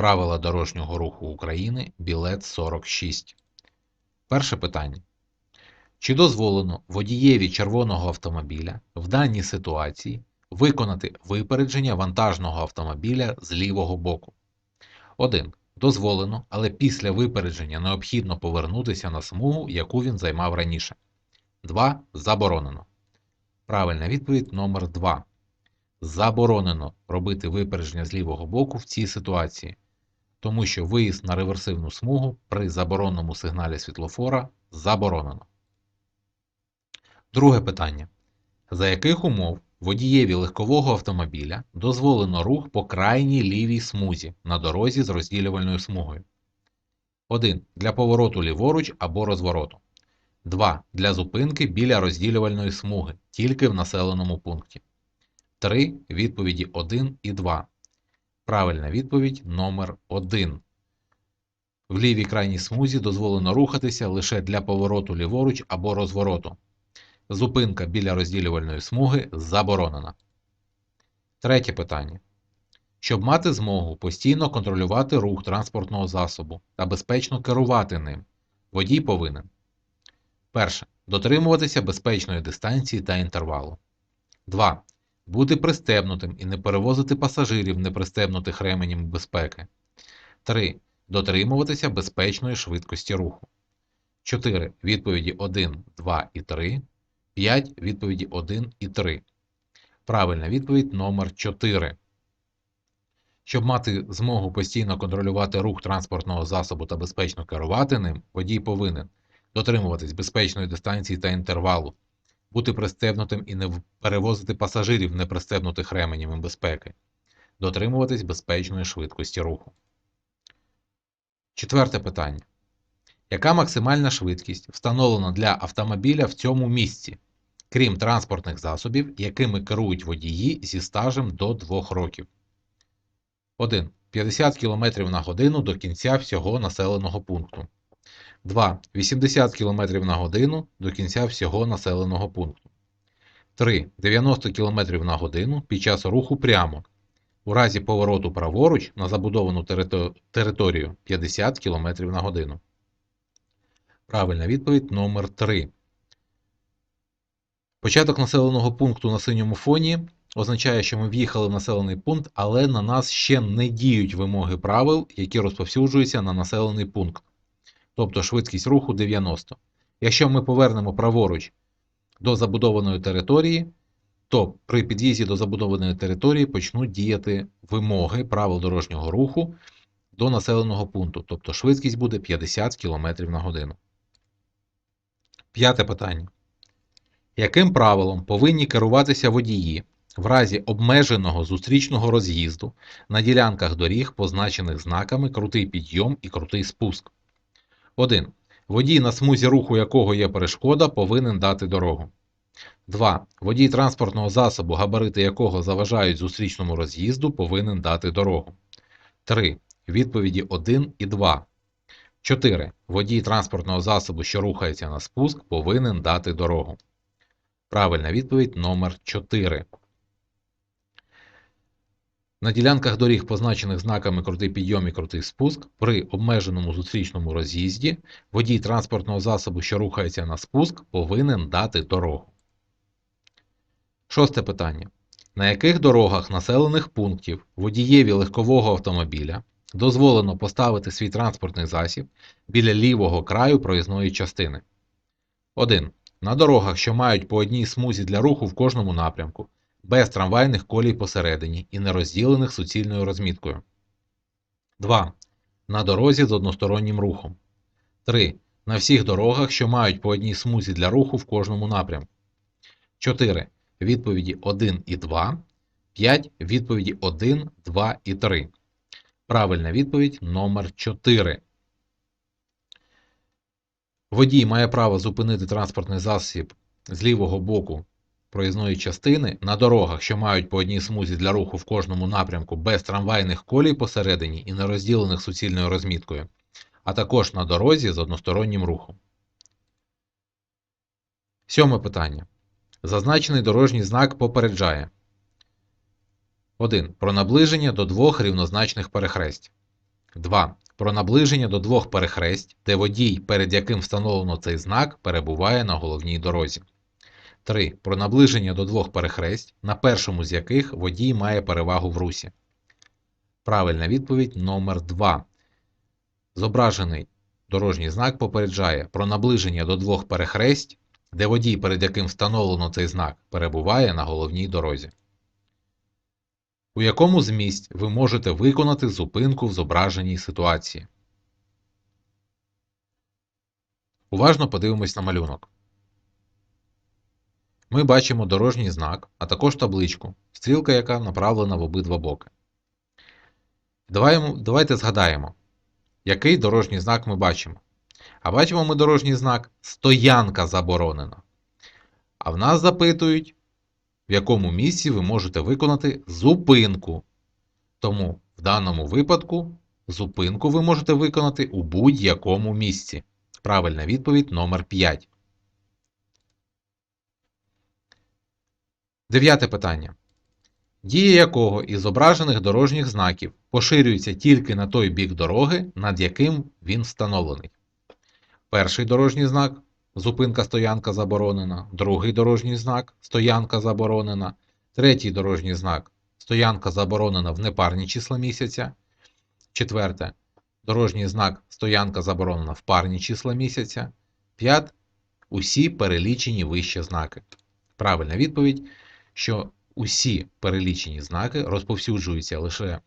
Правила дорожнього руху України, білет 46. Перше питання. Чи дозволено водієві червоного автомобіля в даній ситуації виконати випередження вантажного автомобіля з лівого боку? 1. Дозволено, але після випередження необхідно повернутися на смугу, яку він займав раніше. 2. Заборонено. Правильна відповідь номер 2. Заборонено робити випередження з лівого боку в цій ситуації, тому що виїзд на реверсивну смугу при забороненому сигналі світлофора заборонено. Друге питання. За яких умов водієві легкового автомобіля дозволено рух по крайній лівій смузі на дорозі з розділювальною смугою? 1. Для повороту ліворуч або розвороту. 2. Для зупинки біля розділювальної смуги, тільки в населеному пункті. 3. Відповіді 1 і 2. Правильна відповідь номер 1. В лівій крайній смузі дозволено рухатися лише для повороту ліворуч або розвороту. Зупинка біля розділювальної смуги заборонена. Третє питання. Щоб мати змогу постійно контролювати рух транспортного засобу та безпечно керувати ним, водій повинен перше. Дотримуватися безпечної дистанції та інтервалу. 2. Бути пристебнутим і не перевозити пасажирів, не пристебнутих ременем безпеки. 3. Дотримуватися безпечної швидкості руху. 4. Відповіді 1, 2 і 3. 5. Відповіді 1 і 3. Правильна відповідь номер 4. Щоб мати змогу постійно контролювати рух транспортного засобу та безпечно керувати ним, водій повинен дотримуватись безпечної дистанції та інтервалу, бути пристебнутим і не перевозити пасажирів, не пристебнутих ременями безпеки, дотримуватись безпечної швидкості руху. Четверте питання. Яка максимальна швидкість встановлена для автомобіля в цьому місці, крім транспортних засобів, якими керують водії зі стажем до 2 років? 1. 50 км на годину до кінця всього населеного пункту. 2. 80 км на годину до кінця всього населеного пункту. 3. 90 км на годину під час руху прямо. У разі повороту праворуч на забудовану територію 50 км на годину. Правильна відповідь номер 3. Початок населеного пункту на синьому фоні означає, що ми в'їхали в населений пункт, але на нас ще не діють вимоги правил, які розповсюджуються на населений пункт. Тобто швидкість руху 90. Якщо ми повернемо праворуч до забудованої території, то при під'їзді до забудованої території почнуть діяти вимоги правил дорожнього руху до населеного пункту, тобто швидкість буде 50 км на годину. П'яте питання. Яким правилом повинні керуватися водії в разі обмеженого зустрічного роз'їзду на ділянках доріг, позначених знаками крутий підйом і крутий спуск? 1. Водій, на смузі руху якого є перешкода, повинен дати дорогу. 2. Водій транспортного засобу, габарити якого заважають зустрічному роз'їзду, повинен дати дорогу. 3. Відповіді 1 і 2. 4. Водій транспортного засобу, що рухається на спуск, повинен дати дорогу. Правильна відповідь номер 4. На ділянках доріг, позначених знаками крутий підйом і крутий спуск, при обмеженому зустрічному роз'їзді водій транспортного засобу, що рухається на спуск, повинен дати дорогу. Шосте питання. На яких дорогах населених пунктів водієві легкового автомобіля дозволено поставити свій транспортний засіб біля лівого краю проїзної частини? 1. На дорогах, що мають по одній смузі для руху в кожному напрямку, без трамвайних колій посередині і не розділених суцільною розміткою. 2. На дорозі з одностороннім рухом. 3. На всіх дорогах, що мають по одній смузі для руху в кожному напрямку. 4. Відповіді 1 і 2. 5. Відповіді 1, 2 і 3. Правильна відповідь номер 4. Водій має право зупинити транспортний засіб з лівого боку проїзної частини на дорогах, що мають по одній смузі для руху в кожному напрямку без трамвайних колій посередині і не розділених суцільною розміткою, а також на дорозі з одностороннім рухом. Сьоме питання. Зазначений дорожній знак попереджає 1. Про наближення до двох рівнозначних перехресть. 2. Про наближення до двох перехресть, де водій, перед яким встановлено цей знак, перебуває на головній дорозі. 3. Про наближення до двох перехресть, на першому з яких водій має перевагу в русі. Правильна відповідь номер 2. Зображений дорожній знак попереджає про наближення до двох перехресть, де водій, перед яким встановлено цей знак, перебуває на головній дорозі. У якому з місць ви можете виконати зупинку в зображеній ситуації? Уважно подивимось на малюнок. Ми бачимо дорожній знак, а також табличку, стрілка яка направлена в обидва боки. Давайте згадаємо, який дорожній знак ми бачимо. А бачимо ми дорожній знак Стоянка заборонена. А в нас запитують, в якому місці ви можете виконати зупинку. Тому в даному випадку зупинку ви можете виконати у будь-якому місці. Правильна відповідь номер 5. Дев'яте питання. Дія якого із зображених дорожніх знаків поширюється тільки на той бік дороги, над яким він встановлений. Перший дорожній знак зупинка стоянка заборонена, другий дорожній знак стоянка заборонена, третій дорожній знак стоянка заборонена в непарні числа місяця. Четверте дорожній знак стоянка заборонена в парні числа місяця. П'ять усі перелічені вище знаки. Правильна відповідь, що усі перелічені знаки розповсюджуються лише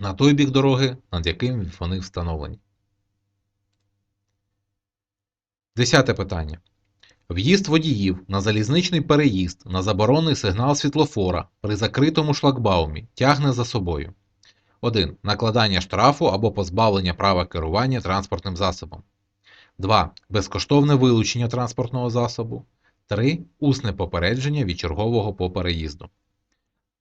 на той бік дороги, над яким вони встановлені. Десяте питання. В'їзд водіїв на залізничний переїзд на заборонений сигнал світлофора при закритому шлагбаумі тягне за собою 1. Накладання штрафу або позбавлення права керування транспортним засобом. 2. Безкоштовне вилучення транспортного засобу. 3. Усне попередження від чергового по переїзду.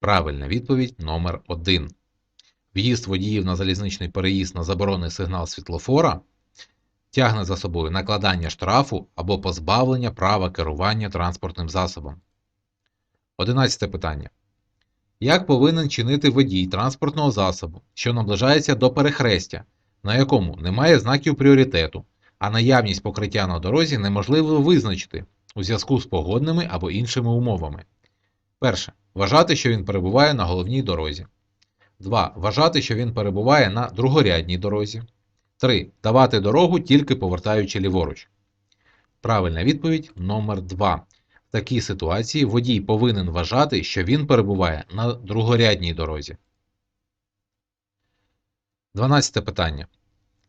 Правильна відповідь номер 1. В'їзд водіїв на залізничний переїзд на заборонений сигнал світлофора тягне за собою накладання штрафу або позбавлення права керування транспортним засобом. 11 питання. Як повинен чинити водій транспортного засобу, що наближається до перехрестя, на якому немає знаків пріоритету, а наявність покриття на дорозі неможливо визначити у зв'язку з погодними або іншими умовами? Перше. Вважати, що він перебуває на головній дорозі. 2. Вважати, що він перебуває на другорядній дорозі. 3. Давати дорогу тільки повертаючи ліворуч. Правильна відповідь номер 2. В такій ситуації водій повинен вважати, що він перебуває на другорядній дорозі. 12 питання.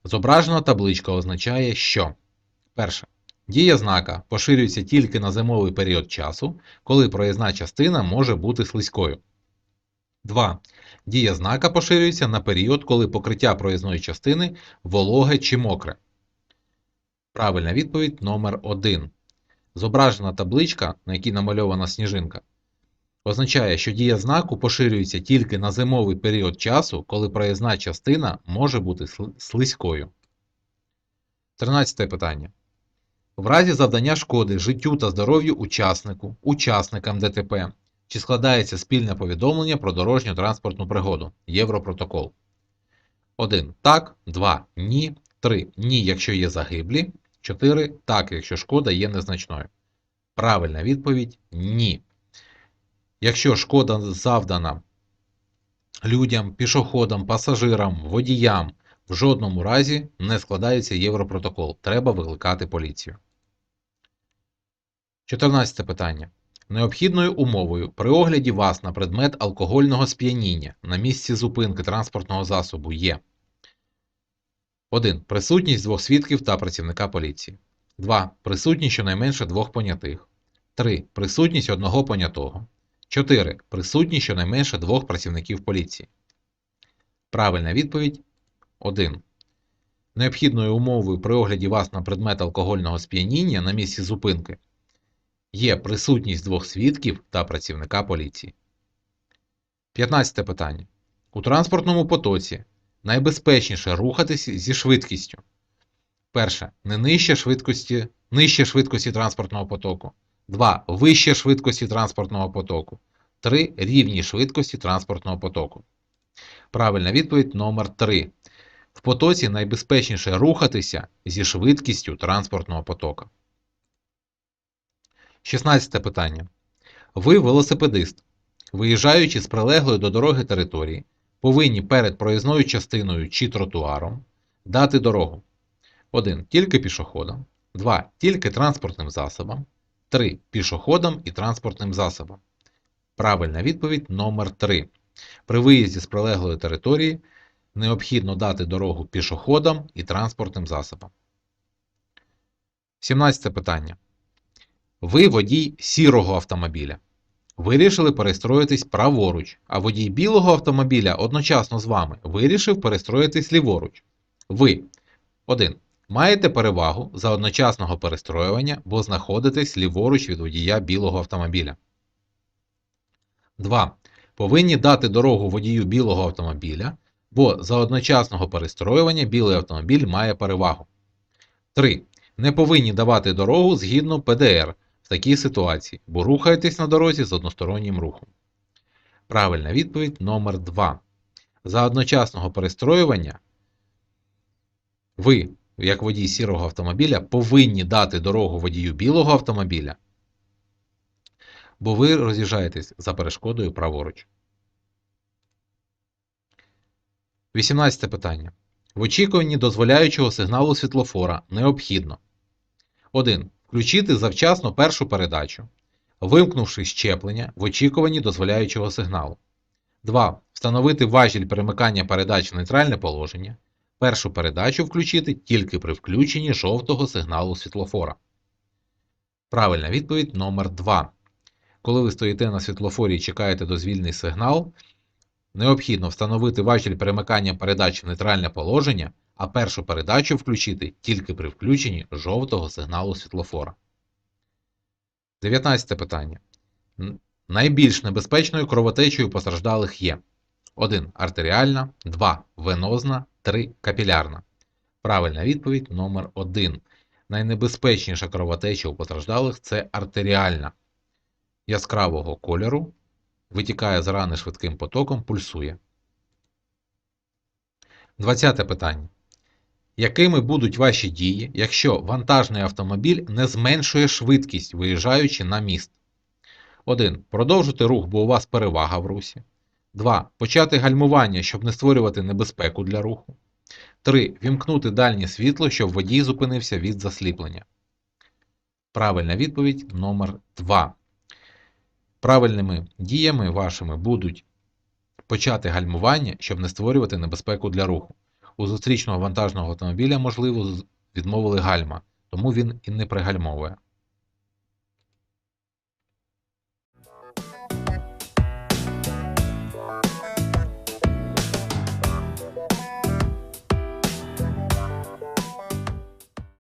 Зображена табличка означає, що перше. Дія знака поширюється тільки на зимовий період часу, коли проїзна частина може бути слизькою. 2. Дія знака поширюється на період, коли покриття проїзної частини вологе чи мокре. Правильна відповідь номер 1. Зображена табличка, на якій намальована сніжинка, означає, що дія знаку поширюється тільки на зимовий період часу, коли проїзна частина може бути слизькою. 13 питання. В разі завдання шкоди життю та здоров'ю учаснику, учасникам ДТП, чи складається спільне повідомлення про дорожню транспортну пригоду Європротокол. 1. Так. 2. Ні. 3. Ні, якщо є загиблі. 4. Так, якщо шкода є незначною. Правильна відповідь ні. Якщо шкода завдана людям, пішоходам, пасажирам, водіям, в жодному разі не складається Європротокол. Треба викликати поліцію. 14 питання. Необхідною умовою при огляді вас на предмет алкогольного сп'яніння на місці зупинки транспортного засобу є 1. Присутність двох свідків та працівника поліції. 2. Присутність щонайменше двох понятих. 3. Присутність одного понятого. 4. Присутність щонайменше двох працівників поліції. Правильна відповідь 1. Необхідною умовою при огляді вас на предмет алкогольного сп'яніння на місці зупинки є присутність двох свідків та працівника поліції. 15 питання. У транспортному потоці найбезпечніше рухатись зі швидкістю. Перше. Не нижче швидкості, нижче швидкості транспортного потоку. 2. Вище швидкості транспортного потоку. 3. Рівні швидкості транспортного потоку. Правильна відповідь номер 3. В потоці найбезпечніше рухатися зі швидкістю транспортного потока. 16 питання. Ви велосипедист. Виїжджаючи з прилеглої до дороги території, повинні перед проїзною частиною чи тротуаром дати дорогу. 1. Тільки пішоходам. 2. Тільки транспортним засобам. 3. Пішоходам і транспортним засобам. Правильна відповідь номер 3. При виїзді з прилеглої території необхідно дати дорогу пішоходам і транспортним засобам. 17 питання. Ви водій сірого автомобіля. Вирішили перестроїтись праворуч, а водій білого автомобіля одночасно з вами вирішив перестроїтись ліворуч. Ви 1. Маєте перевагу за одночасного перестроювання, бо знаходитесь ліворуч від водія білого автомобіля. 2. Повинні дати дорогу водію білого автомобіля, бо за одночасного перестроювання білий автомобіль має перевагу. 3. Не повинні давати дорогу згідно ПДР в такій ситуації, бо рухаєтесь на дорозі з одностороннім рухом. Правильна відповідь номер 2. За одночасного перестроювання ви, як водій сірого автомобіля, повинні дати дорогу водію білого автомобіля, бо ви роз'їжджаєтесь за перешкодою праворуч. 18 питання. В очікуванні дозволяючого сигналу світлофора необхідно 1. Включити завчасно першу передачу, вимкнувши щеплення в очікуванні дозволяючого сигналу. 2. Встановити важіль перемикання передач в нейтральне положення. Першу передачу включити тільки при включенні жовтого сигналу світлофора. Правильна відповідь номер 2. Коли ви стоїте на світлофорі і чекаєте дозвільний сигнал, необхідно встановити важіль перемикання передач в нейтральне положення, а першу передачу включити тільки при включенні жовтого сигналу світлофора. 19 питання. Найбільш небезпечною кровотечею постраждалих є 1. Артеріальна, 2. Венозна, 3. Капілярна. Правильна відповідь номер 1. Найнебезпечніша кровотеча у постраждалих це артеріальна. Яскравого кольору, витікає з рани швидким потоком, пульсує. 20 питання. Якими будуть ваші дії, якщо вантажний автомобіль не зменшує швидкість, виїжджаючи на міст? 1. Продовжити рух, бо у вас перевага в русі. 2. Почати гальмування, щоб не створювати небезпеку для руху. 3. Вімкнути дальнє світло, щоб водій зупинився від засліплення. Правильна відповідь номер 2. Правильними діями вашими будуть почати гальмування, щоб не створювати небезпеку для руху. У зустрічного вантажного автомобіля, можливо, відмовили гальма, тому він і не пригальмовує.